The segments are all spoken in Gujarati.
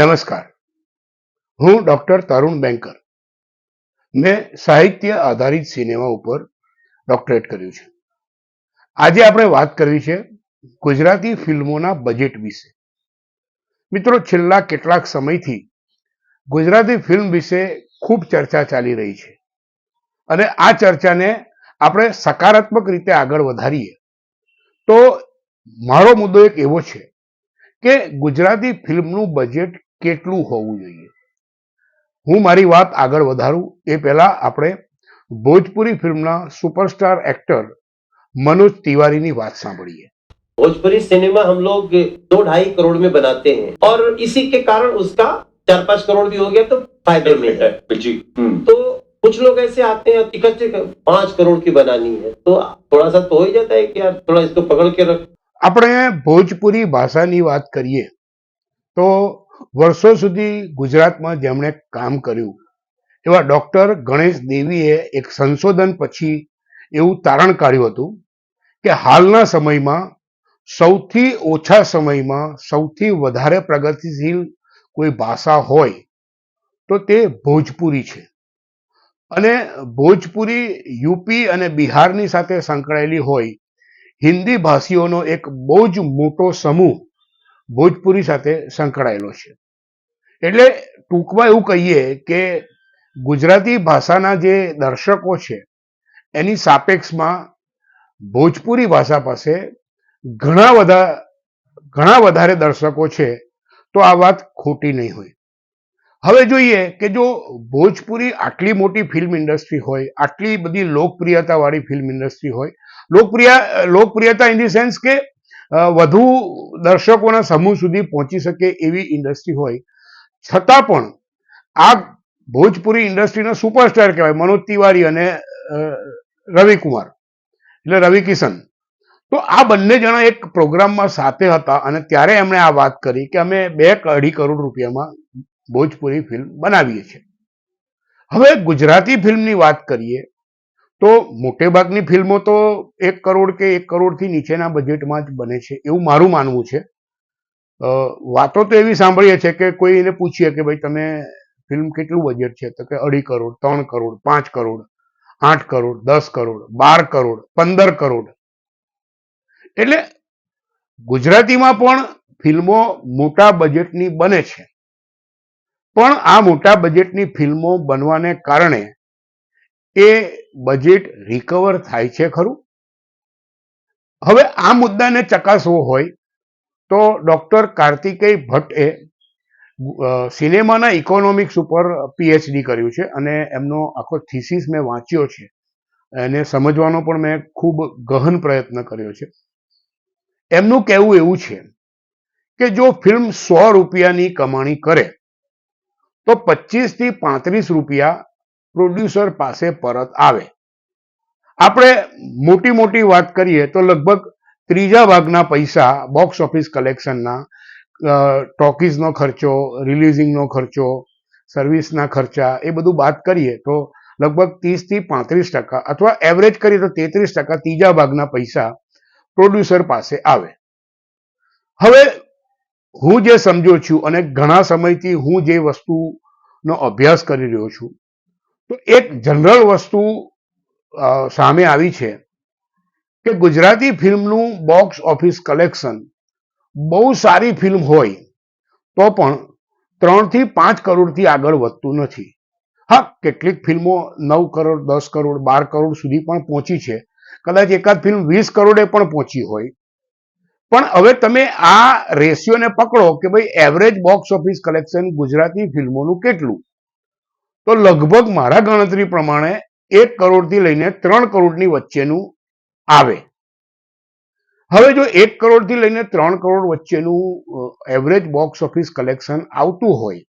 નમસ્કાર. હું ડોક્ટર તરુણ બેંકર. મેં સાહિત્ય આધારિત સિનેમા ઉપર ડોક્ટરેટ કર્યું છે. આજે આપણે વાત કરવી છે ગુજરાતી ફિલ્મોના બજેટ વિશે. મિત્રો, છેલ્લા કેટલાક સમયથી ગુજરાતી ફિલ્મ વિશે ખૂબ ચર્ચા ચાલી રહી છે. અને આ ચર્ચાને આપણે સકારાત્મક રીતે આગળ વધારીએ. તો મારો મુદ્દો એક એવો છે કે ગુજરાતી ફિલ્મનું બજેટ કેટલું હોવું જોઈએ હું મારી વાત આગળ વધારું એ પહેલા આપણે ભોજપુરી ફિલ્મના સુપરસ્ટાર એક્ટર મનોજ તિવારીની વાત સાંભળીએ भोजपुरी सिनेमा हम लोग दो ढाई करोड़ में बनाते हैं और इसी के कारण उसका चार पांच करोड़ भी हो गया तो फायदे में है जी हम्म तो कुछ लोग ऐसे आते हैं इकट्ठे कर- पांच करोड़ की बनानी है तो थोड़ा सा तो हो ही जाता है कि यार थोड़ा इसको पकड़ के रख આપણે ભોજપુરી ભાષાની વાત કરીએ તો વર્ષો સુધી ગુજરાતમાં જેમણે કામ કર્યું. એવા ડોક્ટર ગણેશ દેવીએ એક સંશોધન પછી એવું તારણ કાઢ્યું હતું કે હાલના સમયમાં સૌથી ઓછા સમયમાં સૌથી વધારે પ્રગતિશીલ કોઈ ભાષા હોય તો તે ભોજપુરી છે. અને ભોજપુરી યુપી અને બિહારની સાથે સંકળાયેલી હોય, હિન્દી ભાષીઓનો એક બહુ જ મોટો સમૂહ ભોજપુરી સાથે સંકળાયેલો છે. એટલે ટૂંકમાં એવું કહીએ કે ગુજરાતી ભાષાના જે દર્શકો છે, એની સાપેક્ષમાં ભોજપુરી ભાષા પાસે ઘણા બધા, ઘણા વધારે દર્શકો છે, તો આ વાત ખોટી નહીં હોય. હવે જોઈએ કે જો ભોજપુરી આટલી મોટી ફિલ્મ ઇન્ડસ્ટ્રી હોય, આટલી બધી લોકપ્રિયતા વાળી ફિલ્મ ઇન્ડસ્ટ્રી હોય, લોકપ્રિય, લોકપ્રિયતા ઇન ધી સેન્સ કે વધુ દર્શકોના સમૂહ સુધી પહોંચી શકે એવી ઇન્ડસ્ટ્રી હોય. છતાં પણ આ ભોજપુરી ઇન્ડસ્ટ્રીનો સુપરસ્ટાર કહેવાય, મનોજ તિવારી અને રવિકુમાર, એટલે રવિ કિશન તો આ બંને જણા એક પ્રોગ્રામમાં સાથે હતા અને ત્યારે એમણે આ વાત કરી કે અમે બે અઢી કરોડ રૂપિયામાં ભોજપુરી ફિલ્મ બનાવીએ છીએ. હવે ગુજરાતી ફિલ્મની વાત કરીએ તો મોટેભાગની ફિલ્મો તો એક કરોડ કે એક કરોડથી નીચેના બજેટમાં જ બને છે, એવું મારું માનવું છે. વાતો તો એવી સાંભળીએ છીએ કે કોઈ એને પૂછીએ કે ભાઈ તમે ફિલ્મ કેટલું બજેટ છે? તો કે અઢી કરોડ, ત્રણ કરોડ, પાંચ કરોડ, આઠ કરોડ, દસ કરોડ, બાર કરોડ, પંદર કરોડ. એટલે ગુજરાતીમાં પણ ફિલ્મો મોટા બજેટની બને છે. પણ આ મોટા બજેટની ફિલ્મો બનવાને કારણે એ બજેટ રિકવર થાય છે ખરું? હવે આ મુદ્દાને ચકાસવો હોય તો ડોક્ટર કાર્તિકેય ભટ્ટે સિનેમાના ઇકોનોમિક્સ ઉપર પીએચડી કર્યું છે અને એમનો આખો થીસીસ મેં વાંચ્યો છે. એને સમજવાનો પણ મેં ખૂબ ગહન પ્રયત્ન કર્યો છે. એમનું કહેવું એવું છે કે જો ફિલ્મ સો રૂપિયાની કમાણી કરે, તો પચીસથી પાંત્રીસ રૂપિયા પ્રોડ્યુસર પાસે પરત આવે. આપણે મોટી મોટી વાત કરીએ તો લગભગ ત્રીજા ભાગના પૈસા બોક્સ ઓફિસ કલેક્શનના ટોકીઝનો ખર્ચો રિલીઝિંગનો ખર્ચો સર્વિસના ખર્ચા એ બધું વાત કરીએ તો લગભગ ત્રીસથી પાંત્રીસ ટકા અથવા એવરેજ કરીએ તો તેત્રીસ ટકા ત્રીજા ભાગના પૈસા પ્રોડ્યુસર પાસે આવે. હવે હું જે સમજો છું અને ઘણા સમયથી હું જે વસ્તુનો અભ્યાસ કરી રહ્યો છું તો એક જનરલ વસ્તુ સામે આવી છે કે ગુજરાતી ફિલ્મનું બોક્સ ઓફિસ કલેક્શન બહુ સારી ફિલ્મ હોય તો પણ ત્રણથી પાંચ કરોડથી આગળ વધતું નથી. હા, કેટલીક ફિલ્મો નવ કરોડ, દસ કરોડ, બાર કરોડ સુધી પણ પહોંચી છે. કદાચ એકાદ ફિલ્મ વીસ કરોડે પણ પહોંચી હોય. પણ હવે તમે આ રેશિયોને પકડો કે ભાઈ average box office collection Gujarati ફિલ્મોનું કેટલું? તો લગભગ મારા ગણતરી પ્રમાણે એક કરોડથી લઈને ત્રણ કરોડની વચ્ચેનું આવે. હવે જો એક કરોડથી લઈને ત્રણ કરોડ વચ્ચેનું એવરેજ બોક્સ ઓફિસ કલેક્શન આવતું હોય,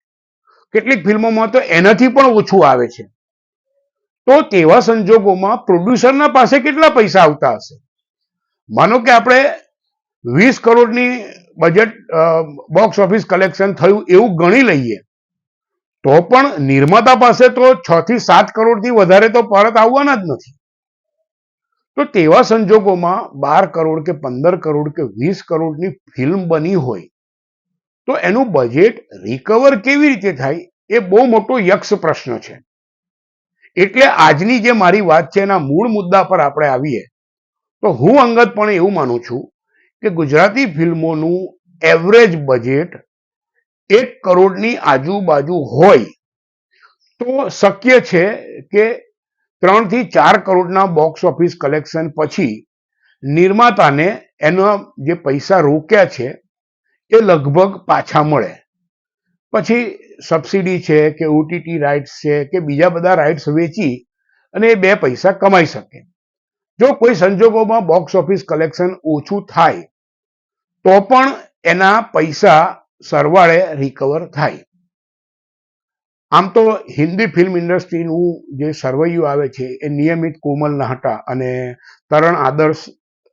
કેટલીક ફિલ્મોમાં તો એનાથી પણ ઓછું આવે છે. તો તેવા સંજોગોમાં પ્રોડ્યુસરના પાસે કેટલા પૈસા આવતા હશે? માનો કે આપણે વીસ કરોડની બજેટ બોક્સ ઓફિસ કલેક્શન થયું એવું ગણી લઈએ તો પણ નિર્માતા પાસે તો છ થી સાત કરોડથી વધારે તો પરત આવવાના જ નથી. તો તેવા સંજોગોમાં બાર કરોડ કે પંદર કરોડ કે વીસ કરોડની ફિલ્મ બની હોય, તો એનું બજેટ રિકવર કેવી રીતે થાય એ બહુ મોટો યક્ષ પ્રશ્ન છે. એટલે આજની જે મારી વાત છે એના મૂળ મુદ્દા પર આપણે આવીએ, તો હું અંગતપણે એવું માનું છું કે ગુજરાતી ફિલ્મોનું એવરેજ બજેટ એક કરોડની આજુબાજુ હોય, તો શક્ય છે કે ત્રણથી ચાર કરોડના બોક્સ ઓફિસ કલેક્શન પછી નિર્માતાને એના જે પૈસા રોક્યા છે, એ લગભગ પાછા મળે. પછી સબસિડી છે કે ઓટીટી રાઇટ્સ છે કે બીજા બધા રાઇટ્સ વેચી અને એ બે પૈસા કમાઈ શકે. જો કોઈ સંજોગોમાં બોક્સ ઓફિસ કલેક્શન ઓછું થાય, તો પણ એના પૈસા સરવાળે રિકવર થાય. આમ તો હિન્દી ફિલ્મ ઇન્ડસ્ટ્રીનું જે સરવૈયું આવે છે, એ નિયમિત કોમલ નાહટા અને તરણ આદર્શ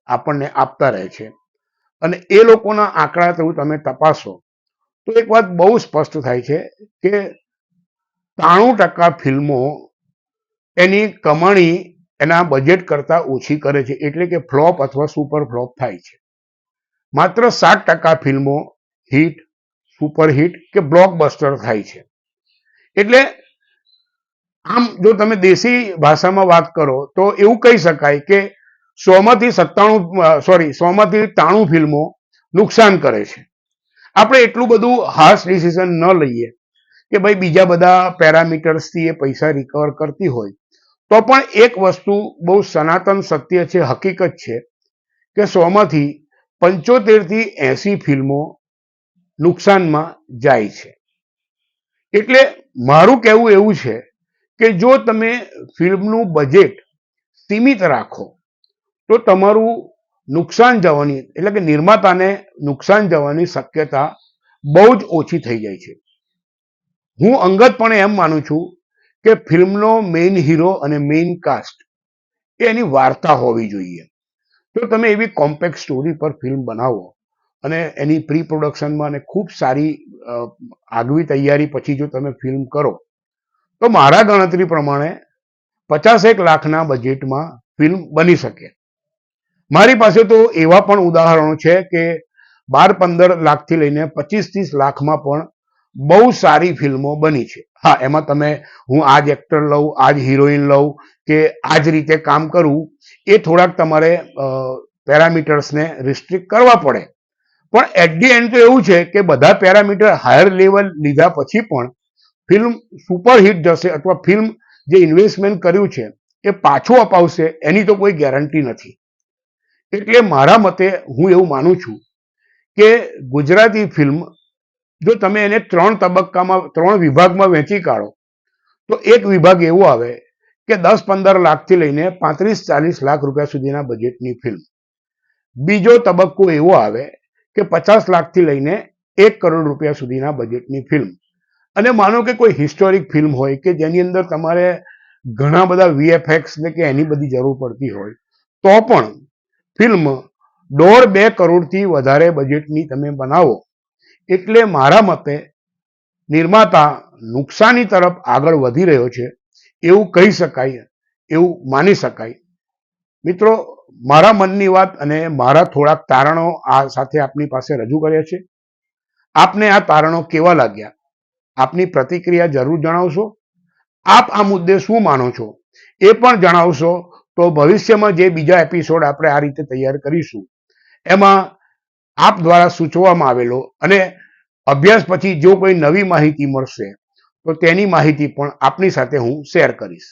આપણને આપતા રહે છે. અને એ લોકોના આંકડા તો તમે તપાસો, તો એક વાત બહુ સ્પષ્ટ થાય છે કે ત્રાણું ટકા ફિલ્મો એની કમાણી એના બજેટ કરતાં ઓછી કરે છે, એટલે કે ફ્લોપ અથવા સુપર ફ્લોપ થાય છે. માત્ર સાત ટકા ફિલ્મો હિટ સુપરહિટ કે બ્લોકબસ્ટર થાય છે. એટલે આમ જો તમે દેશી ભાષામાં વાત કરો તો એવું કહી શકાય કે સોમાંથી સત્તાણું સોરી સોમાંથી ત્રાણું ફિલ્મો નુકસાન કરે છે. આપણે એટલું બધું હાર્શ ડિસિઝન ન લઈએ કે ભાઈ બીજા બધા પેરામીટર્સથી એ પૈસા રિકવર કરતી હોય. તો પણ એક વસ્તુ બહુ સનાતન સત્ય છે, હકીકત છે કે સોમાંથી પંચોતેરથી એસી ફિલ્મો નુકસાનમાં જાય છે. એટલે મારું કહેવું એવું છે કે જો તમે ફિલ્મનું બજેટ સીમિત રાખો, તો તમારું નુકસાન જવાની, એટલે કે નિર્માતાને નુકસાન જવાની શક્યતા બહુ જ ઓછી થઈ જાય છે. હું અંગતપણે એમ માનું છું કે ફિલ્મનો મેઇન હીરો અને મેઇન કાસ્ટ એની વાર્તા હોવી જોઈએ. તો તમે એવી કોમ્પેક્ટ સ્ટોરી પર ફિલ્મ બનાવો અને એની પ્રી પ્રોડક્શનમાં અને ખૂબ સારી આગવી તૈયારી પછી જો તમે ફિલ્મ કરો, તો મારા ગણતરી પ્રમાણે પચાસેક લાખના બજેટમાં ફિલ્મ બની શકે. મારી પાસે તો એવા પણ ઉદાહરણો છે કે બાર પંદર લાખથી લઈને પચીસ ત્રીસ લાખમાં પણ બહુ સારી ફિલ્મો બની છે. હા, એમાં તમે, હું આ જ એક્ટર લઉં આ જ હિરોઈન લઉં, કે આ જ રીતે કામ કરું, એ થોડાક તમારે પેરામીટર્સને રિસ્ટ્રિક્ટ કરવા પડે. પણ એટ ધી એન્ડ તો એવું છે કે બધા પેરામીટર હાયર લેવલ લીધા પછી પણ ફિલ્મ સુપરહિટ જશે અથવા ફિલ્મ જે ઇન્વેસ્ટમેન્ટ કર્યું છે એ પાછું અપાવશે એની તો કોઈ ગેરંટી નથી. એટલે મારા મતે હું એવું માનું છું કે ગુજરાતી ફિલ્મ જો તમે એને ત્રણ તબક્કામાં, ત્રણ વિભાગમાં વહેંચી કાઢો, તો એક વિભાગ એવો આવે કે દસ પંદર લાખથી લઈને પાંત્રીસ ચાલીસ લાખ રૂપિયા સુધીના બજેટની ફિલ્મ બીજો તબક્કો એવો આવે કે પચાસ લાખથી લઈને એક કરોડ રૂપિયા સુધીના બજેટની ફિલ્મ અને માનો કે કોઈ હિસ્ટોરિક ફિલ્મ હોય કે જેની અંદર તમારે ઘણા બધા વીએફએક્સ ને કે એની બધી જરૂર પડતી હોય, તો પણ ફિલ્મ દોઢ બે કરોડથી વધારે બજેટની તમે બનાવો. એટલે મારા મતે નિર્માતા નુકસાની તરફ આગળ વધી રહ્યો છે. એવું કહી શકાય, એવું માની શકાય. મિત્રો, મારા મનની વાત અને મારા થોડાક તારણો આ સાથે આપની પાસે રજૂ કર્યા છે. આપને આ તારણો કેવા લાગ્યા? આપની પ્રતિક્રિયા જરૂર જણાવશો? આપ આ મુદ્દે શું માનો છો? એ પણ જણાવશો તો ભવિષ્યમાં જે બીજા એપિસોડ આપણે આ રીતે તૈયાર કરીશું, એમાં આપ દ્વારા સૂચવવામાં આવેલો અને અભ્યાસ પછી જો કોઈ નવી માહિતી મળશે, તો તેની માહિતી પણ આપની સાથે હું શેર કરીશ.